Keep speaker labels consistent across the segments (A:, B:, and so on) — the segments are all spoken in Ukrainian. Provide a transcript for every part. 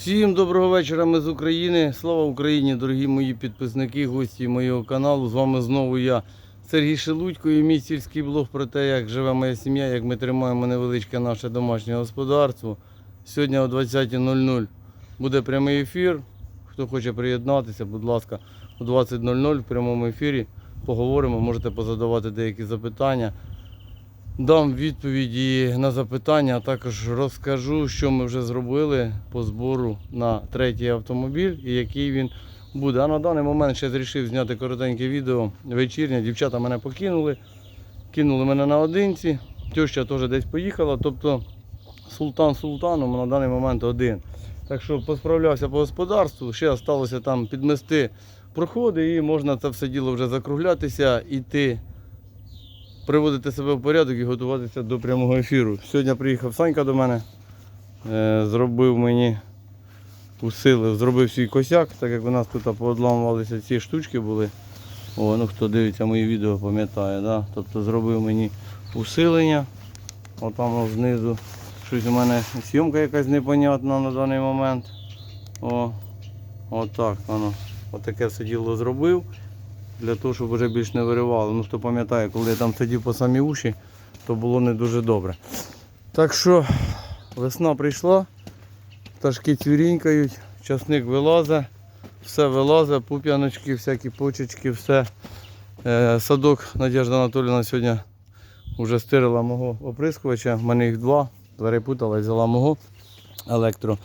A: Всім доброго вечора, ми з України. Слава Україні, дорогі мої підписники, гості моєго каналу. З вами знову я, Сергій Шелудько, і мій сільський блог про те, як живе моя сім'я, як ми тримаємо невеличке наше домашнє господарство. Сьогодні о 20.00 буде прямий ефір. Хто хоче приєднатися, будь ласка, о 20.00 в прямому ефірі поговоримо, можете позадавати деякі запитання. Дам відповіді на запитання, а також розкажу, що ми вже зробили по збору на третій автомобіль і який він буде. А на даний момент ще вирішив зняти коротеньке відео вечірнє. Дівчата мене покинули, кинули мене наодинці. Теща теж десь поїхала. Тобто султан султаном на даний момент один. Так що посправлявся по господарству, ще залишилося там підмести проходи і можна це все діло вже закруглятися, іти приводити себе в порядок і готуватися до прямого ефіру. Сьогодні приїхав Санька до мене, е, зробив мені усилив, зробив свій косяк, так як у нас тут поодламувалися ці штучки були. О, ну хто дивиться мої відео, пам'ятає, да? тобто зробив мені усилення. Отам знизу. Щось у мене зйомка якась непонятна на даний момент. О, отак воно. Отаке все діло зробив для того, щоб вже більш не виривало. Ну хто пам'ятає, коли я там сидів по самі уші, то було не дуже добре. Так що весна прийшла, пташки цвірінькають, часник вилазить, все вилазить, пуп'яночки, всякі почечки, все. Е, садок Надежда Анатоліївна сьогодні вже стирила мого оприскувача. В мене їх два, перепутала, взяла мого електро.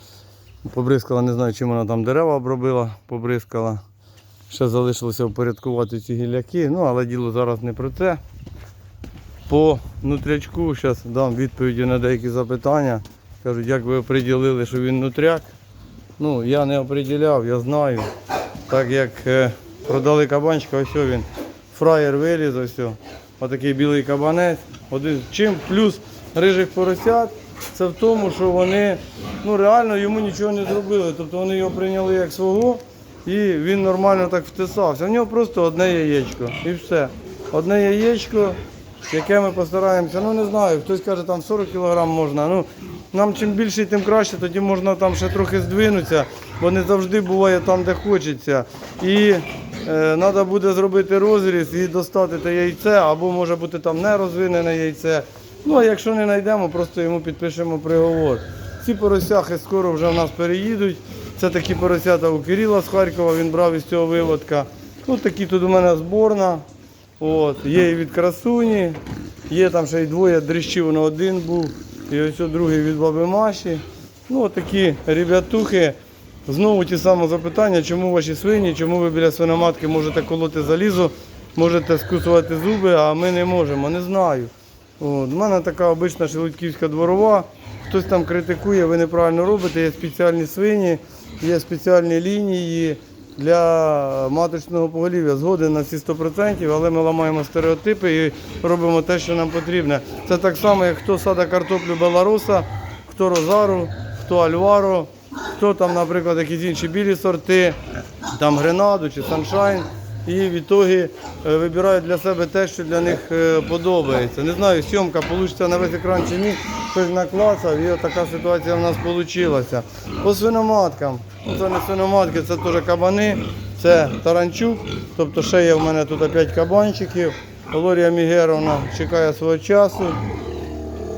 A: Побризкала, не знаю, чим вона там дерева обробила, побризкала. Ще залишилося впорядкувати ці гілляки, ну але діло зараз не про це. По нутрячку зараз дам відповіді на деякі запитання. Кажуть, як ви оприділили, що він нутряк. Ну, я не оприділяв, я знаю. Так як е, продали кабанчика, ось він. Фраєр виліз, ось. Отакий білий кабанець. Один. Чим плюс рижих поросят, це в тому, що вони ну, реально йому нічого не зробили. Тобто вони його прийняли як свого і він нормально так втисався. У нього просто одне яєчко і все. Одне яєчко, яке ми постараємося, ну не знаю, хтось каже, там 40 кг можна. Ну, нам чим більше, тим краще, тоді можна там ще трохи здвинутися, бо не завжди буває там, де хочеться. І треба буде зробити розріз і достати те яйце, або може бути там не розвинене яйце. Ну а якщо не знайдемо, просто йому підпишемо приговор. Ці поросяхи скоро вже в нас переїдуть. Це такі поросята у Кирила з Харкова, він брав із цього виводка. Ну такі тут у мене зборна. От. Є і від красуні, є там ще й двоє дрищів на один був. І ось другий від баби Маші. Ну такі ребятухи. Знову ті самі запитання, чому ваші свині, чому ви біля свиноматки можете колоти залізо, можете скусувати зуби, а ми не можемо. Не знаю. У мене така обична шелудьківська дворова. Хтось там критикує, ви неправильно робите, є спеціальні свині, є спеціальні лінії для маточного поголів'я. Згоден на всі 100%, але ми ламаємо стереотипи і робимо те, що нам потрібно. Це так само, як хто сада картоплю Беларуса, хто Розару, хто Альваро, хто там, наприклад, якісь інші білі сорти, там Гренаду чи Саншайн. І в ітогі е, вибирають для себе те, що для них е, подобається. Не знаю, сьомка вийде на весь екран чи ні. Хтось наклацав і така ситуація в нас вийшла. По свиноматкам. Ну, це не свиноматки, це теж кабани, це таранчук. Тобто ще є в мене тут 5 кабанчиків. Валорія Мігеровна чекає свого часу.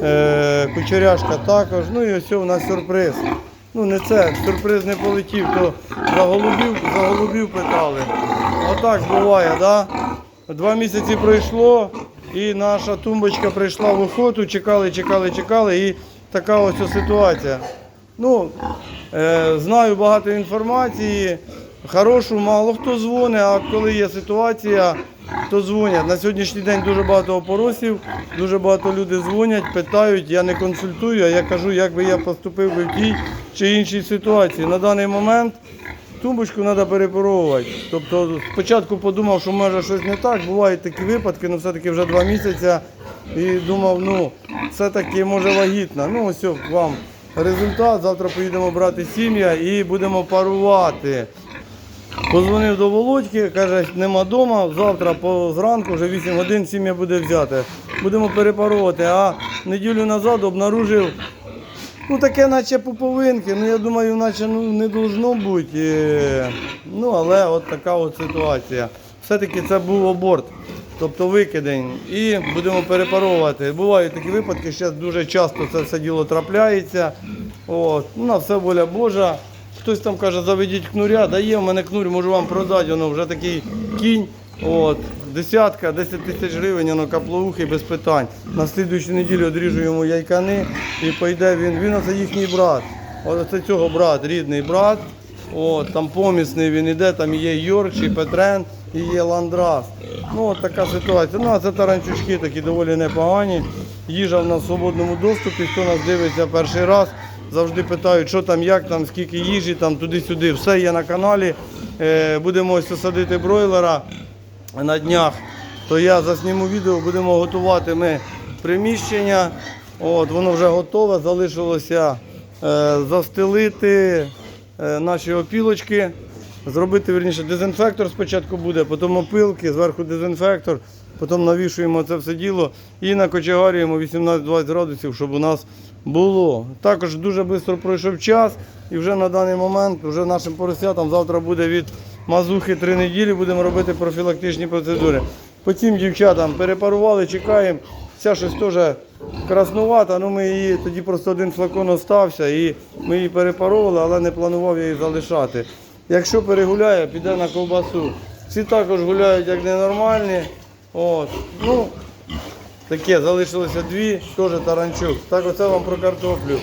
A: Е, кучеряшка також. Ну і ось у нас сюрприз. Ну не це, сюрприз не полетів, то за голубів, за голубів питали. Отак буває, да? Два місяці пройшло і наша тумбочка прийшла в охоту, чекали, чекали, чекали і така ось ситуація. Ну, е, знаю багато інформації, хорошу мало хто дзвонить, а коли є ситуація, то дзвонять. На сьогоднішній день дуже багато опоросів, дуже багато людей дзвонять, питають, я не консультую, а я кажу, як би я поступив в тій чи іншій ситуації. На даний момент тумбочку треба перепаровувати. Тобто спочатку подумав, що може щось не так, бувають такі випадки, але все-таки вже два місяці. І думав, ну, все-таки може вагітна. Ну, ось вам результат. Завтра поїдемо брати сім'я і будемо парувати. Позвонив до Володьки, каже, нема вдома, завтра по зранку, вже 8 годин сім'я буде взяти. Будемо перепарувати. А неділю назад обнаружив Ну таке наче пуповинки, ну я думаю, наче ну, не должно бути. Ну, але от така от ситуація. Все-таки це був аборт, тобто викидень. І будемо перепаровувати. Бувають такі випадки, зараз дуже часто це все діло трапляється. От. Ну, на все воля Божа. Хтось там каже, заведіть кнуря, да є в мене кнурь, можу вам продати, воно вже такий кінь. От, десятка, 10 тисяч гривень, воно каплоухий без питань. На слідуючу неділю одріжу йому яйкани і пойде він. Він оце їхній брат. От це цього брат, рідний брат. От, там помісний він іде, там є Йоркші, Петрен і є Ландрас. Ну от така ситуація. Ну а це таранчучки такі доволі непогані. Їжа в нас в свободному доступі. Хто нас дивиться перший раз, завжди питають, що там, як там, скільки їжі, там туди-сюди. Все є на каналі. Е, будемо ось садити бройлера на днях, то я засніму відео, будемо готувати ми приміщення. От, воно вже готове, залишилося е, застелити е, наші опілочки, зробити верніше дезінфектор спочатку буде, потім опилки, зверху дезінфектор, потім навішуємо це все діло і накочегарюємо 18-20 градусів, щоб у нас було. Також дуже швидко пройшов час і вже на даний момент вже нашим поросятам завтра буде від мазухи три неділі, будемо робити профілактичні процедури. Потім дівчатам перепарували, чекаємо. Ця щось теж краснувата, ну ми її тоді просто один флакон остався і ми її перепаровували, але не планував її залишати. Якщо перегуляє, піде на ковбасу. Всі також гуляють як ненормальні. От. Ну, таке, залишилося дві, теж таранчук. Так оце вам про картоплю.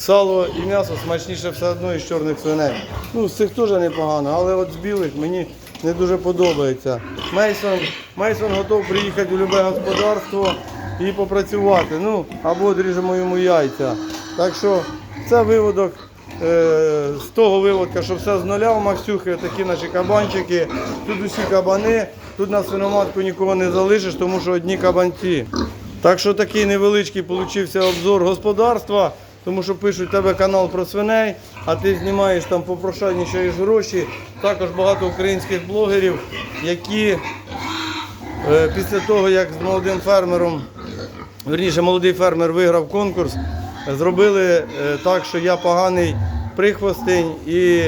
A: Сало і м'ясо смачніше все одно із чорних свиней. Ну, з цих теж непогано, але от з білих мені не дуже подобається. Мейсон, Мейсон готов приїхати у любе господарство і попрацювати. Ну, або одріжемо йому яйця. Так що це виводок е, з того виводка, що все з нуля у Максюхи, такі наші кабанчики. Тут усі кабани, тут на свиноматку нікого не залишиш, тому що одні кабанці. Так що такий невеличкий получився обзор господарства, тому що пишуть тебе канал про свиней, а ти знімаєш там попрошайнішаєш гроші. Також багато українських блогерів, які е, після того, як з молодим фермером, верніше, молодий фермер виграв конкурс, зробили е, так, що я поганий прихвостень і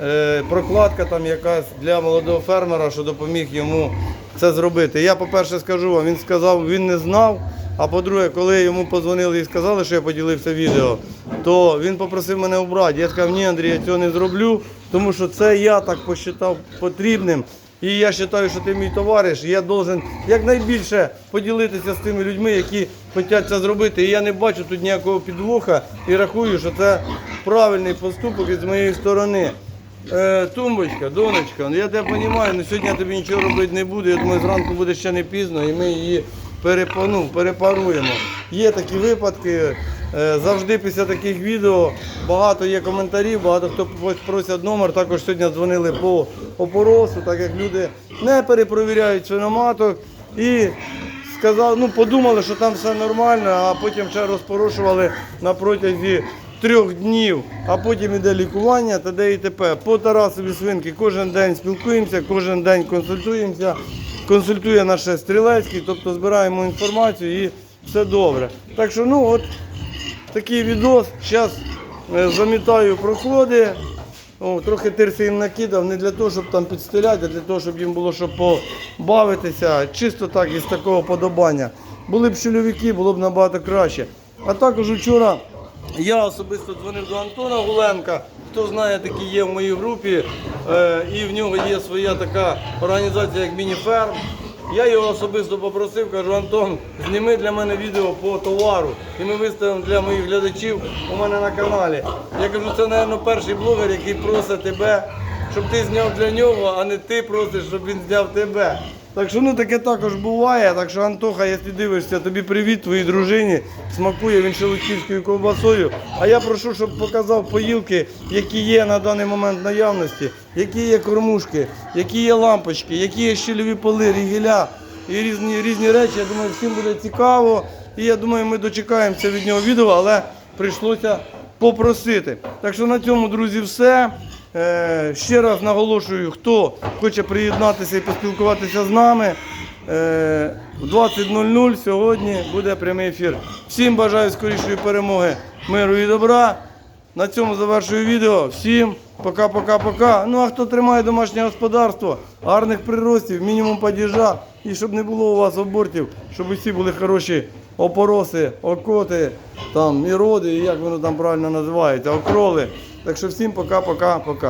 A: е, прокладка там якась для молодого фермера, що допоміг йому це зробити. Я, по-перше, скажу вам, він сказав, він не знав. А по-друге, коли йому подзвонили і сказали, що я поділився відео, то він попросив мене обрати. Я сказав, ні, Андрій, я цього не зроблю, тому що це я так посчитав потрібним. І я вважаю, що ти мій товариш, і я должен якнайбільше поділитися з тими людьми, які хочуть це зробити. І я не бачу тут ніякого підвоха і рахую, що це правильний поступок із моєї сторони. Е, тумбочка, донечка, ну я тебе розумію, але сьогодні я тобі нічого робити не буду. Я думаю, зранку буде ще не пізно і ми її перепану, перепаруємо. Є такі випадки. е, Завжди після таких відео багато є коментарів, багато хто просять номер. Також сьогодні дзвонили по опоросу, так як люди не перепровіряють свиноматок і сказали, ну подумали, що там все нормально, а потім ще розпорошували на протязі трьох днів, а потім іде лікування та де і т.п. По Тарасові свинки кожен день спілкуємося, кожен день консультуємося. Консультує наше стрілецький, тобто збираємо інформацію і все добре. Так що, ну от такий відос. Зараз замітаю проходи. О, трохи тирси їм накидав, не для того, щоб там підстеляти, а для того, щоб їм було що побавитися. Чисто так, із такого подобання. Були б чоловіки, було б набагато краще. А також вчора я особисто дзвонив до Антона Гуленка. Хто знає, такий є в моїй групі, е, і в нього є своя така організація, як Мініферм. Я його особисто попросив, кажу, Антон, зніми для мене відео по товару. І ми виставимо для моїх глядачів у мене на каналі. Я кажу, це, мабуть, перший блогер, який просить тебе, щоб ти зняв для нього, а не ти просиш, щоб він зняв тебе. Так що ну таке також буває. Так що, Антоха, якщо дивишся, тобі привіт твоїй дружині. Смакує він шелудьківською ковбасою. А я прошу, щоб показав поїлки, які є на даний момент наявності, які є кормушки, які є лампочки, які є щільові поли, рігеля і різні, різні речі. Я думаю, всім буде цікаво. І я думаю, ми дочекаємося від нього відео, але прийшлося попросити. Так що на цьому, друзі, все. Е, ще раз наголошую, хто хоче приєднатися і поспілкуватися з нами. Е, в 20.00 сьогодні буде прямий ефір. Всім бажаю скорішої перемоги, миру і добра. На цьому завершую відео. Всім пока-пока-пока. Ну а хто тримає домашнє господарство, гарних приростів, мінімум падіжа, і щоб не було у вас абортів, щоб усі були хороші опороси, окоти, там, і роди, і як воно там правильно називається, окроли. Так що всім пока-пока-пока.